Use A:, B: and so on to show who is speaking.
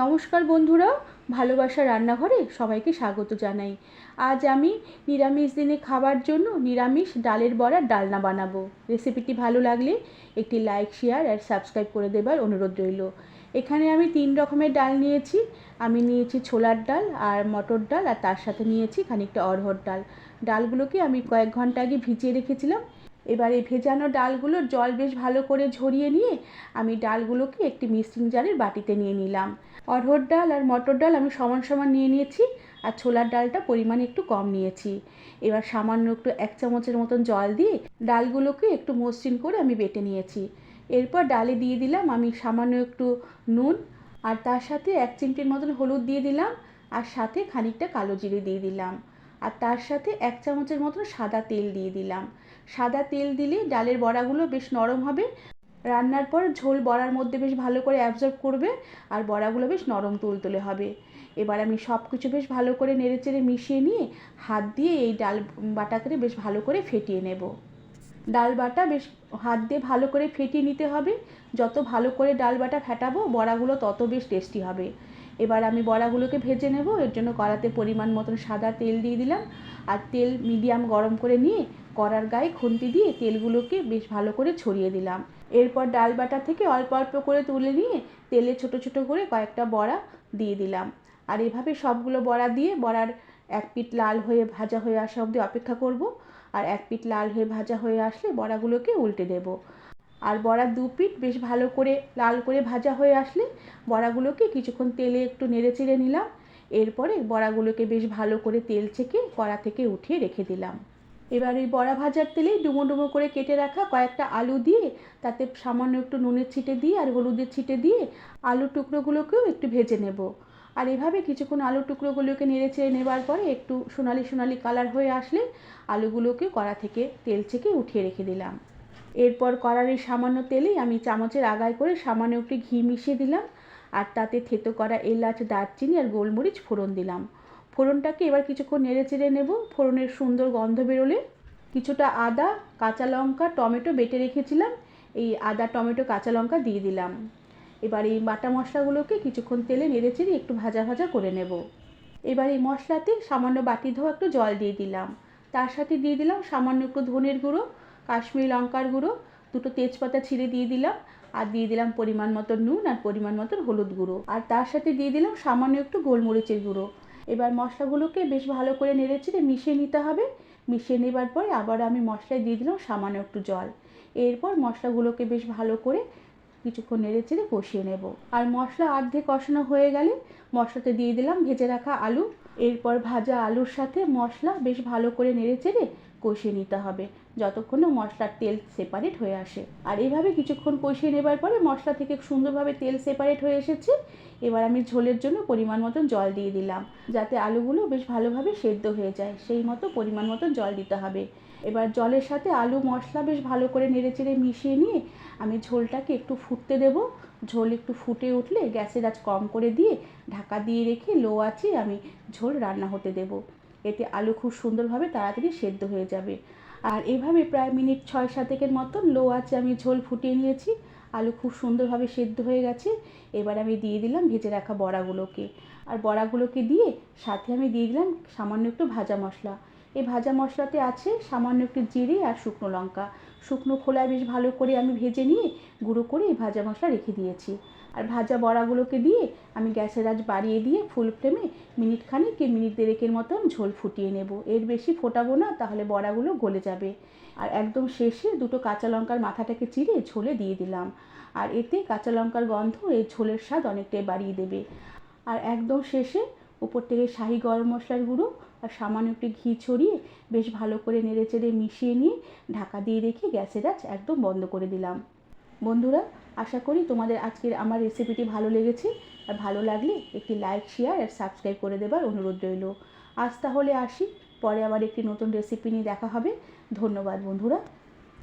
A: নমস্কার বন্ধুরা, ভালোবাসা রান্নাঘরে সবাইকে স্বাগত জানাই। আজ আমি নিরামিষ দিনে খাবার জন্য নিরামিষ ডালের বড়ার ডালনা বানাবো। রেসিপিটি ভালো লাগলে একটি লাইক, শেয়ার আর সাবস্ক্রাইব করে দেবার অনুরোধ রইল। এখানে আমি তিন রকমের ডাল নিয়েছি। আমি নিয়েছি ছোলার ডাল আর মটর ডাল আর তার সাথে নিয়েছি খানিকটা অরহর ডাল। ডালগুলোকে আমি কয়েক ঘণ্টা আগে ভিজিয়ে রেখেছিলাম। এবার ভেজানো ডালগুলো জল বেশ ভালো করে ঝরিয়ে নিয়ে আমি ডালগুলোকে একটি মিক্সিং জারের বাটিতে নিয়ে নিলাম। অরহর ডাল আর মটর ডাল আমি সমান সমান নিয়ে নিয়েছি আর ছোলার ডালটা পরিমাণে একটু কম নিয়েছি। এবার সামান্য একটু এক চামচের মতন জল দিয়ে ডালগুলোকে একটু মসৃণ করে আমি বেটে নিয়েছি। এরপর ডালে দিয়ে দিলাম আমি সামান্য একটু নুন আর তার সাথে এক চিমটির মতন হলুদ দিয়ে দিলাম আর সাথে খানিকটা কালো জিরে দিয়ে দিলাম। আর তার সাথে এক চামচের মতন সাদা তেল দিয়ে দিলাম। সাদা তেল দিলে ডালের বড়াগুলো বেশ নরম হবে। রান্নার পর ঝোল বড়ার মধ্যে বেশ ভালো করে অ্যাবজর্ব করবে আর বড়াগুলো বেশ নরম তুলতুলে হবে। এবার আমি সব কিছু বেশ ভালো করে নেড়েচেড়ে মিশিয়ে নিয়ে হাত দিয়ে এই ডাল বাটাকে বেশ ভালো করে ফেটিয়ে নেব। ডাল বাটা বেশ হাত দিয়ে ভালো করে ফেটিয়ে নিতে হবে। যত ভালো করে ডাল বাটা ফেটাবো বড়াগুলো তত বেশ টেস্টি হবে। এবার আমি বড়াগুলোকে ভেজে নেব। এর জন্য কড়াতে পরিমাণ মতন সাদা তেল দিয়ে দিলাম। আর তেল মিডিয়াম গরম করে নিয়ে কড়ার গায়ে খুন্তি দিয়ে তেলগুলোকে বেশ ভালো করে ছড়িয়ে দিলাম। এরপর ডাল বাটা থেকে অল্প অল্প করে তুলে নিয়ে তেলে ছোট ছোট করে কয়েকটা বড়া দিয়ে দিলাম। আর এভাবে সবগুলো বড়া দিয়ে বড়ার এক পিঠ লাল হয়ে ভাজা হয়ে আসা অবধি অপেক্ষা করব। আর এক পিঠ লাল হয়ে ভাজা হয়ে আসলে বড়াগুলোকে উল্টে দেব। আর বড়ার দু পিঠ বেশ ভালো করে লাল করে ভাজা হয়ে আসলে বড়াগুলোকে কিছুক্ষণ তেলে একটু নেড়ে চেড়ে নিলাম। এরপরে বড়াগুলোকে বেশ ভালো করে তেল ছেঁকে কড়া থেকে উঠিয়ে রেখে দিলাম। এবার ওই বড়া ভাজার তেলে ডুমো ডুমো করে কেটে রাখা কয়েকটা আলু দিয়ে তাতে সামান্য একটু নুনের ছিটে দিয়ে আর হলুদের ছিটে দিয়ে আলুর টুকরোগুলোকেও একটু ভেজে নেব। আর এভাবে কিছুক্ষণ আলুর টুকরোগুলোকে নেড়ে চেড়ে নেবার পরে একটু সোনালি সোনালি কালার হয়ে আসলে আলুগুলোকে কড়া থেকে তেল ছেঁকে উঠিয়ে রেখে দিলাম। এরপর কড়ার এই সামান্য তেলেই আমি চামচের আগায় করে সামান্য একটু ঘি মিশিয়ে দিলাম। আর তাতে থেতো করা এলাচ, দারচিনি আর গোলমরিচ ফোড়ন দিলাম। ফোড়নটাকে এবার কিছুক্ষণ নেড়ে চেড়ে নেব। ফোড়নের সুন্দর গন্ধ বেরোলে কিছুটা আদা, কাঁচা লঙ্কা, টমেটো বেটে রেখেছিলাম। এই আদা, টমেটো, কাঁচা লঙ্কা দিয়ে দিলাম। এবার এই বাটা মশলাগুলোকে কিছুক্ষণ তেলে নেড়ে চেড়ে একটু ভাজা ভাজা করে নেব। এবার এই মশলাতে সামান্য বাটি ধোয়া একটু জল দিয়ে দিলাম। তার সাথে দিয়ে দিলাম সামান্য একটু ধনের গুঁড়ো, কাশ্মীরি লঙ্কার গুঁড়ো, দুটো তেজপাতা ছিঁড়ে দিয়ে দিলাম আর দিয়ে দিলাম পরিমাণ মতো নুন আর পরিমাণ মতো হলুদ গুঁড়ো। আর তার সাথে দিয়ে দিলাম সামান্য একটু গোলমরিচের গুঁড়ো। এবার মশলাগুলোকে বেশ ভালো করে নেড়ে চেড়ে মিশিয়ে নিতে হবে। মিশিয়ে নেবার পরে আবার আমি মশলায় দিয়ে দিলাম সামান্য একটু জল। এরপর মশলাগুলোকে বেশ ভালো করে কিছুক্ষণ নেড়ে চেড়ে কষিয়ে নেব। আর মশলা অর্ধেক কষানো হয়ে গেলে মশলাতে দিয়ে দিলাম ভেজে রাখা আলু। এরপর ভাজা আলুর সাথে মশলা বেশ ভালো করে নেড়ে চেড়ে কষিয়ে নিতে হবে। যতক্ষণ না মশলার তেল সেপারেট হয়ে আসে। আর এইভাবে কিছুক্ষণ কষিয়ে নেবার পরে মশলা থেকে সুন্দরভাবে তেল সেপারেট হয়ে এসেছে। এবার আমি ঝোলের জন্য পরিমাণ মতন জল দিয়ে দিলাম, যাতে আলুগুলো বেশ ভালোভাবে সেদ্ধ হয়ে যায়। সেই মতো পরিমাণ মতো জল দিতে হবে। এবার জলের সাথে আলু মশলা বেশ ভালো করে নেড়ে চেড়ে মিশিয়ে নিয়ে আমি ঝোলটাকে একটু ফুটতে দেব। ঝোল একটু ফুটে উঠলে গ্যাসের আঁচ কম করে দিয়ে ঢাকা দিয়ে রেখে লো আছে আমি ঝোল রান্না হতে দেব। এতে আলু খুব সুন্দরভাবে তাড়াতাড়ি সেদ্ধ হয়ে যাবে। আর এভাবে প্রায় মিনিট ছয় সাতেকের মতন লো আছে আমি ঝোল ফুটিয়ে নিয়েছি। আলু খুব সুন্দরভাবে সেদ্ধ হয়ে গেছে। এবার আমি দিয়ে দিলাম ভেজে রাখা বড়াগুলোকে। আর বড়াগুলোকে দিয়ে সাথে আমি দিয়ে দিলাম সামান্য একটু ভাজা মশলা। এই ভাজা মশলাতে আছে সামান্য একটু জিরে আর শুকনো লঙ্কা। শুকনো খোলায় বেশ ভালো করে আমি ভেজে নিয়ে গুঁড়ো করে এই ভাজা মশলা রেখে দিয়েছি। আর ভাজা বড়াগুলোকে দিয়ে আমি গ্যাসের আজ বাড়িয়ে দিয়ে ফুল ফ্লেমে মিনিট খানিক কি মিনিট দেড়েকের মতন ঝোল ফুটিয়ে নেব। এর বেশি ফোটাবো না, তাহলে বড়াগুলো গলে যাবে। আর একদম শেষে দুটো কাঁচা লঙ্কার মাথাটাকে চিড়ে ঝোলে দিয়ে দিলাম। আর এতে কাঁচা লঙ্কার গন্ধ এই ঝোলের স্বাদ অনেকটাই বাড়িয়ে দেবে। আর একদম শেষে উপর থেকে শাহি গরম মশলার গুঁড়ো আর সামান্য একটু ঘি ছড়িয়ে বেশ ভালো করে নেড়েচেড়ে মিশিয়ে নিয়ে ঢাকা দিয়ে রেখে গ্যাসের আঁচ একদম বন্ধ করে দিলাম। বন্ধুরা, আশা করি তোমাদের আজকের আমার রেসিপিটি ভালো লেগেছে। আর ভালো লাগলে একটি লাইক শেয়ার আর সাবস্ক্রাইব করে দেবার অনুরোধ রইল। আজ তাহলে আসি, পরে আবার একটি নতুন রেসিপি নিয়ে দেখা হবে। ধন্যবাদ বন্ধুরা।